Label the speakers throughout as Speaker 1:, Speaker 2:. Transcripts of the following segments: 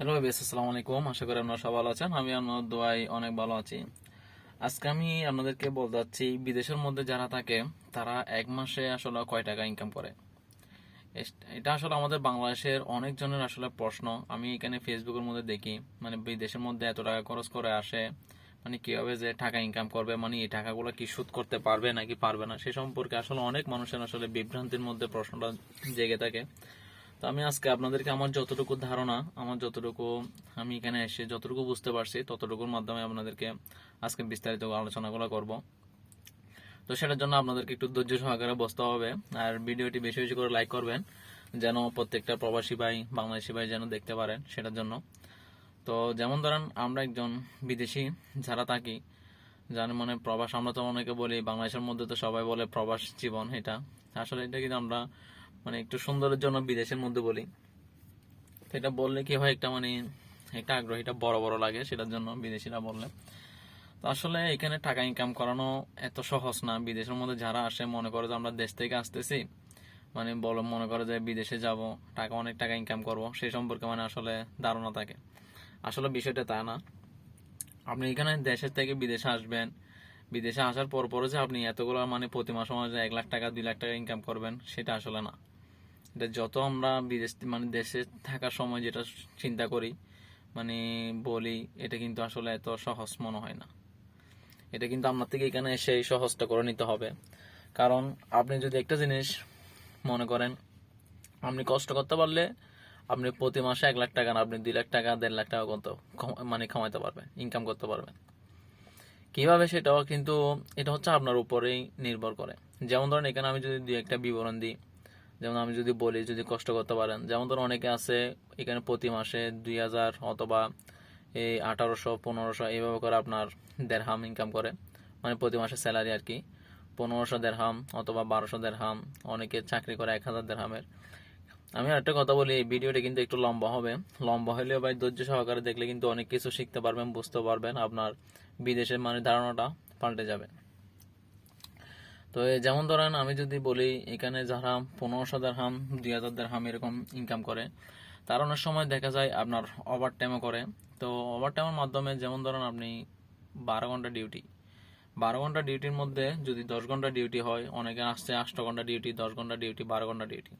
Speaker 1: Hello base আসসালামু আলাইকুম আশা করি আপনারা সবাই ভালো আছেন। আমি আপনার দোয়াই অনেক ভালো আছি। আজকে আমি আপনাদেরকে বলতে চাচ্ছি বিদেশের মধ্যে যারা থাকে, তারা এক মাসে আসলে কয় টাকা ইনকাম করে? এটা আসলে আমাদের বাংলাদেশের অনেকজনের আসলে প্রশ্ন। আমি এখানে ফেসবুকের মধ্যে দেখি মানে বিদেশের মধ্যে এত টাকা খরচ করে আসে মানে কীভাবে যে টাকা ইনকাম করবে মানে এই টাকাগুলো কি সুদ করতে পারবে নাকি পারবে না? সে সম্পর্কে আসলে অনেক মানুষের আসলে বিভ্রান্তির মধ্যে প্রশ্নটা জেগে থাকে। তো আমি আজকে আপনাদেরকে আমার যতটুকু ধারণা, আমার যতটুকু আমি এখানে এসে যতটুকু বুঝতে পারছি, ততটুকুর মাধ্যমে আপনাদেরকে আজকে বিস্তারিত আলোচনাগুলো করব। তো সেটার জন্য আপনাদেরকে একটু ধৈর্য সহকারে বসতে হবে, আর ভিডিওটি বেশি বেশি করে লাইক করবেন, যেন প্রত্যেকটা প্রবাসী ভাই, বাংলাদেশি ভাই যেন দেখতে পারেন সেটার জন্য। তো যেমন ধরেন, আমরা একজন বিদেশি যারা থাকি, যার মানে প্রবাস আমরা তো অনেকে বলি, বাংলাদেশের মধ্যে তো সবাই বলে প্রবাস জীবন এটা। আসলে এটা কিন্তু আমরা মানে একটু সুন্দরের জন্য বিদেশের মধ্যে বলি। তো এটা বললে কি হয়, একটা মানে একটা আগ্রহীটা বড় বড় লাগে সেটার জন্য বিদেশিরা বললে। তো আসলে এখানে টাকা ইনকাম করানো এত সহজ না। বিদেশের মধ্যে যারা আসে, মনে করে যে আমরা দেশ থেকে আসতেছি। মানে বলো, মনে করে যে বিদেশে যাব, টাকা, অনেক টাকা ইনকাম করব সেই সম্পর্কে মানে আসলে ধারণা থাকে। আসলে বিষয়টা তা না। আপনি এখানে দেশের থেকে বিদেশে আসবেন। বিদেশে আসার পর পরে যে আপনি এতগুলো মানে প্রতি মাসে মাসে এক লাখ টাকা, দুই লাখ টাকা ইনকাম করবেন, সেটা আসলে না। এটা যত আমরা বিদেশ মানে দেশে থাকার সময় যেটা চিন্তা করি মানে বলি, এটা কিন্তু আসলে এত সহজ মনে হয় না। এটা কিন্তু আপনার থেকে এখানে এসে সহজটা করে নিতে হবে। কারণ আপনি যদি একটা জিনিস মনে করেন, আপনি কষ্ট করতে পারলে আপনি প্রতি মাসে এক লাখ টাকা আপনি দুই লাখ টাকা, দেড় লাখ টাকা কত মানে কামাইতে পারবেন ইনকাম করতে পারবেন। কীভাবে সেটাও কিন্তু, এটা হচ্ছে আপনার উপরেই নির্ভর করে। যেমন ধরেন এখানে আমি যদি দুই একটা বিবরণ দিই যেমন আমি যদি বলি, যদি কষ্ট করতে পারেন। যেমন ধরুন অনেকে আছে, এখানে প্রতি মাসে দুই হাজার অথবা এই আঠারোশো, পনেরোশো এইভাবে করে আপনার দেড়হাম ইনকাম করে। মানে প্রতি মাসে স্যালারি আর কি। পনেরোশো দেড়হাম অথবা বারোশো দেড়হাম, অনেকে চাকরি করে এক হাজার দেড়হামের। আমি একটা কথা বলি, এই ভিডিওটা কিন্তু একটু লম্বা হবে। লম্বা হলেও ভাই ধৈর্য সহকারে দেখলে কিন্তু অনেক কিছু শিখতে পারবেন, বুঝতে পারবেন, আপনার বিদেশের মানে ধারণাটা পাল্টে যাবে। তো যেমন ধরেন আমি যদি বলি, এখানে যারা পনেরোশো দেড়হাম দুই হাজার দেড়হাম এরকম ইনকাম করে, তার অনেক সময় দেখা যায় আপনার ওভার টাইমও করে। তো ওভার টাইমের মাধ্যমে যেমন ধরেন আপনি বারো ঘণ্টা ডিউটি বারো ঘণ্টা ডিউটির মধ্যে যদি দশ ঘণ্টা ডিউটি হয়, অনেকে আসছে আট ঘণ্টা ডিউটি দশ ঘণ্টা ডিউটি বারো ঘণ্টা ডিউটি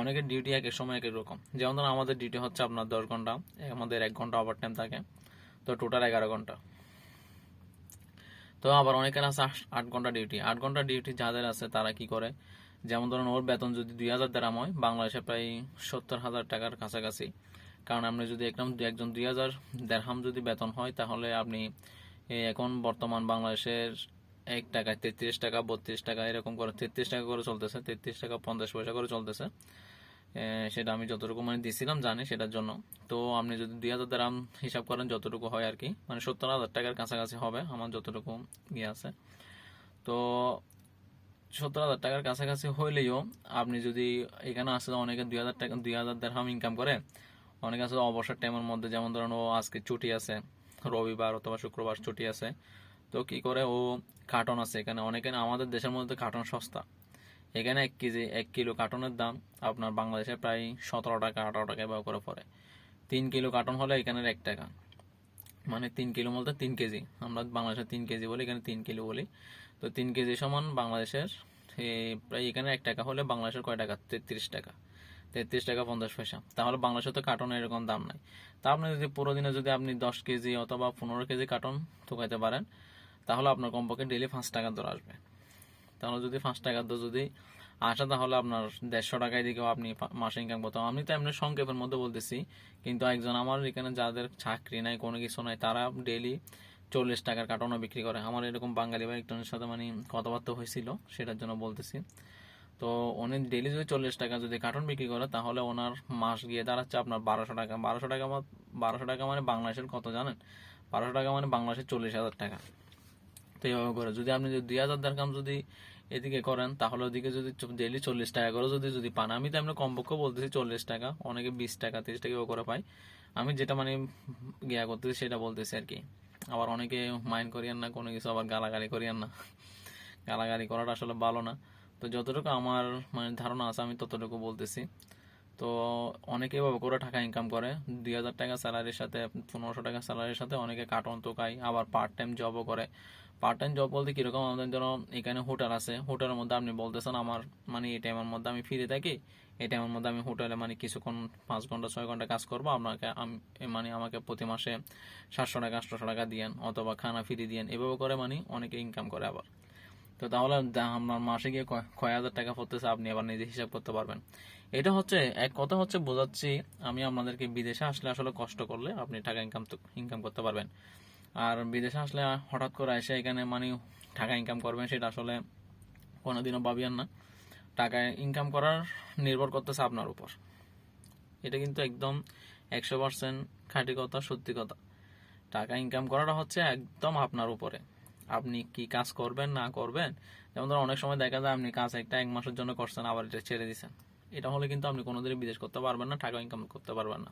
Speaker 1: অনেকের ডিউটি এক এক সময় এক এক রকম। যেমন ধরুন আমাদের ডিউটি হচ্ছে আপনার দশ ঘণ্টা, আমাদের এক ঘণ্টা ওভার টাইম থাকে। তো টোটাল এগারো ঘণ্টা। তো আবার অনেকের আছে আট- ঘণ্টা ডিউটি আট ঘণ্টা ডিউটি যাদের আছে তারা কি করে? যেমন ধরুন ওর বেতন যদি দুই হাজার দেরাম হয়, বাংলাদেশে প্রায় সত্তর হাজার টাকার কাছাকাছি। কারণ আপনি যদি একদম একজন দুই হাজার দেড়হাম যদি বেতন হয়, তাহলে আপনি এখন বর্তমান বাংলাদেশের এক টাকা তেত্রিশ টাকা, বত্রিশ টাকা, এরকম করে তেত্রিশ টাকা করে চলতেছে, তেত্রিশ টাকা পঞ্চাশ পয়সা করে চলতেছে। সেটা আমি যতটুকু মানে দিছিলাম জানি সেটার জন্য। তো আপনি যদি দুই হাজার দাম হিসাব করেন, যতটুকু হয় আর কি মানে সত্তর হাজার টাকার কাছাকাছি হবে আমার যতটুকু ইয়ে আছে। তো সত্তর হাজার টাকার কাছাকাছি হইলেও আপনি যদি এখানে আসলে অনেকে দুই হাজার টাকা, দুই হাজার দেড়হাম ইনকাম করে, অনেকে আছে অবসর টাইমের মধ্যে যেমন ধরেন ও আজকে ছুটি আছে, রবিবার অথবা শুক্রবার ছুটি আছে, তো কি করে ও কার্টন আছে এখানে? অনেকে আমাদের দেশের মধ্যে কার্টন সস্তা। এখানে এক কেজি, এক কিলো কার্টনের দাম। আপনার বাংলাদেশে প্রায় সতেরো টাকা, আঠারো টাকা ব্যবহার করে পড়ে। তিন কিলো কার্টন হলে এখানের এক টাকা। মানে তিন কিলো বলতে তিন কেজি। আমরা বাংলাদেশে তিন কেজি বলি, এখানে তিন কিলো বলি। তো তিন কেজি সমান বাংলাদেশের প্রায় এখানে এক টাকা হলে বাংলাদেশের কয় টাকা? তেত্রিশ টাকা। তেত্রিশ টাকা পঞ্চাশ পয়সা। তাহলে বাংলাদেশে তো কার্টনের এরকম দাম নাই। তা আপনি যদি পুরো দিনে যদি আপনি দশ কেজি অথবা পনেরো কেজি কার্টন ঠুকাইতে পারেন, তাহলে আপনার কমপক্ষে ডেলি পাঁচ টাকার দর আসবে। তাহলে যদি পাঁচ টাকার দর যদি আসে, তাহলে আপনার দেড়শো টাকায় দিকেও আপনি মাসে ইনকাম করতে আমি তো এমনি সংক্ষেপের মধ্যে বলতেছি, কিন্তু একজন আমার এখানে যাদের চাকরি নাই, কোনো কিছু নাই, তারা ডেলি চল্লিশ টাকার কার্টনও বিক্রি করে। আমার এরকম বাঙালি বা একজনের সাথে মানে কথাবার্তা হয়েছিল, সেটার জন্য বলতেছি। তো উনি ডেলি যদি চল্লিশ টাকা যদি কার্টন বিক্রি করে, তাহলে ওনার মাস গিয়ে দাঁড়াচ্ছে আপনার বারোশো টাকা। বারোশো টাকা বারোশো টাকা মানে বাংলাদেশের কত জানেন? বারোশো টাকা মানে বাংলাদেশের চল্লিশ হাজার টাকা। তো এইভাবে করে। যদি আপনি যদি দুই হাজার দেড়কাম যদি এদিকে করেন, তাহলে ওদিকে যদি ডেলি চল্লিশ টাকা করে যদি যদি পান। আমি তো এমনি কমপক্ষে বলতেছি চল্লিশ টাকা, অনেকে বিশ টাকা, তিরিশ টাকা করে পাই আমি যেটা মানে গিয়া করতেছি সেটা বলতেছি আর কি। আবার অনেকে মাইন্ড করিয়েন না, কোনো কিছু আবার গালাগালি করিয়েন না। গালাগালি করাটা আসলে ভালো না। তো যতটুকু আমার মানে ধারণা আছে, আমি ততটুকু বলতেছি। তো অনেকে এভাবে করে টাকা ইনকাম করে। দুই হাজার টাকা স্যালারির সাথে, পনেরোশো টাকা স্যালারির সাথে অনেকে কার্টন তোকায় আবার পার্ট টাইম জবও করে। পার্ট টাইম জব বলতে কীরকম আমাদের ধরো এখানে হোটেল আছে হোটেলের মধ্যে আপনি বলতেছেন আমার মানে এই টাইমের মধ্যে আমি ফিরে থাকি, এই টাইমের মধ্যে আমি হোটেলে মানে কিছুক্ষণ পাঁচ ঘণ্টা, ছয় ঘণ্টা কাজ করব, আপনাকে আমি- মানে আমাকে প্রতি মাসে সাতশো টাকা, আটশো টাকা দিয়েন অথবা খানা ফ্রি দিয়েন, এভাবে করে মানে অনেকে ইনকাম করে আবার। তো তাহলে আপনার মাসে গিয়ে কয় হাজার টাকা পড়তেছে আপনি আবার নিজে হিসাব করতে পারবেন। এটা হচ্ছে, এক কথা হচ্ছে বোঝাচ্ছি, আমি আপনাদেরকে বিদেশে আসলে আসলে কষ্ট করলে আপনি টাকা ইনকাম ইনকাম করতে পারবেন। আর বিদেশে আসলে হঠাৎ করে এসে এখানে মানে টাকা ইনকাম করবেন, সেটা আসলে কোনোদিনও ভাবিয়েন না। টাকা ইনকাম করার নির্ভর করতেছে আপনার উপর। এটা কিন্তু একদম একশো পার্সেন্ট খাঁটি কথা, সত্যি কথা। টাকা ইনকাম করাটা হচ্ছে একদম আপনার উপরে। আপনি কি কাজ করবেন, না করবেন? যেমন ধরো অনেক সময় দেখা যায় আপনি কাজ একটা এক মাসের জন্য করছেন, আবার এটা ছেড়ে দিচ্ছেন এটা হলে কিন্তু আপনি কোনোদিনই বিদেশ করতে পারবেন না, টাকা ইনকাম করতে পারবেন না।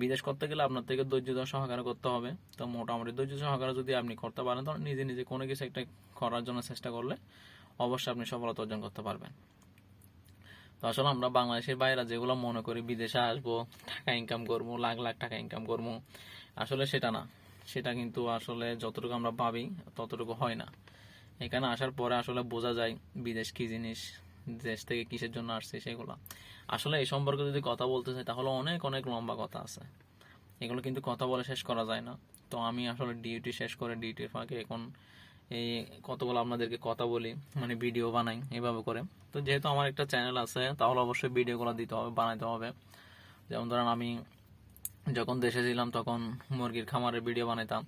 Speaker 1: বিদেশ করতে গেলে আপনার থেকে ধৈর্য ধর সহকারে করতে হবে। তো মোটামুটি ধৈর্য সহকারে যদি আপনি করতে পারেন তো নিজে নিজে কোনো কিছু একটা করার জন্য চেষ্টা করলে অবশ্যই আপনি সফলতা অর্জন করতে পারবেন। তো আসলে আমরা বাংলাদেশের বাইরে যেগুলো মনে করি, বিদেশে আসব, টাকা ইনকাম করব, লাখ লাখ টাকা ইনকাম করব, আসলে সেটা না। সেটা কিন্তু আসলে যতটুকু আমরা ভাবি, ততটুকু হয় না। এখানে আসার পরে আসলে বোঝা যায় বিদেশ কি জিনিস দেশ থেকে কিসের জন্য আসছে সেগুলো। আসলে এই সম্পর্কে যদি কথা বলতে চাই, তাহলে অনেক অনেক লম্বা কথা আছে। এগুলো কিন্তু কথা বলে শেষ করা যায় না। তো আমি আসলে ডিউটি শেষ করে ডিউটির ফাঁকে এখন এই কতগুলো আপনাদেরকে কথা বলি মানে ভিডিও বানাই এভাবে করে। তো যেহেতু আমার একটা চ্যানেল আছে, তাহলে অবশ্যই ভিডিওগুলো দিতে হবে, বানাইতে হবে। যেমন ধরেন আমি যখন দেশে ছিলাম, তখন মুরগির খামারের ভিডিও বানাইতাম।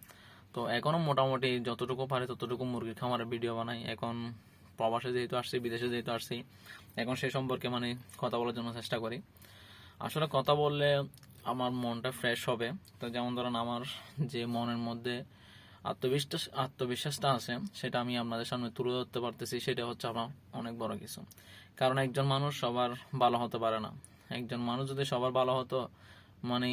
Speaker 1: তো এখনও মোটামুটি যতটুকু পারে ততটুকু মুরগির খামারের ভিডিও বানাই। এখন প্রবাসে যেহেতু আসছি, বিদেশে যেহেতু আসছি, এখন সে সম্পর্কে মানে কথা বলার জন্য চেষ্টা করি। আসলে কথা বললে আমার মনটা ফ্রেশ হবে। তো যেমন ধরেন আমার যে মনের মধ্যে আত্মবিশ্বাস, আত্মবিশ্বাসটা আছে, সেটা আমি আপনাদের সামনে তুলে ধরতে পারতেছি, সেটা হচ্ছে আমার অনেক বড় কিছু। কারণ একজন মানুষ সবার ভালো হতে পারে না। একজন মানুষ যদি সবার ভালো হতো মানে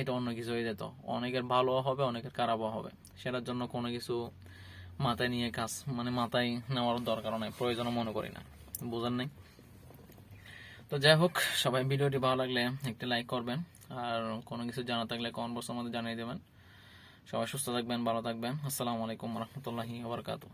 Speaker 1: এটা অন্য কিছু হয়ে যেত। অনেকের ভালো হবে, অনেকের খারাপও হবে। সেটার জন্য কোনো কিছু মাথায় নিয়ে কাজ মানে মাথায় নেওয়ার দরকার নাই, প্রয়োজনও মনে করি না। বোঝার নাই? তো যাই হোক, সবাই ভিডিওটি ভালো লাগলে একটি লাইক করবেন, আর কোনো কিছু জানা থাকলে কমেন্ট বক্সের মধ্যে জানিয়ে দেবেন। সবাই সুস্থ থাকবেন, ভালো থাকবেন। আসসালামু আলাইকুম রহমতুল্লাহি ওবরকাতু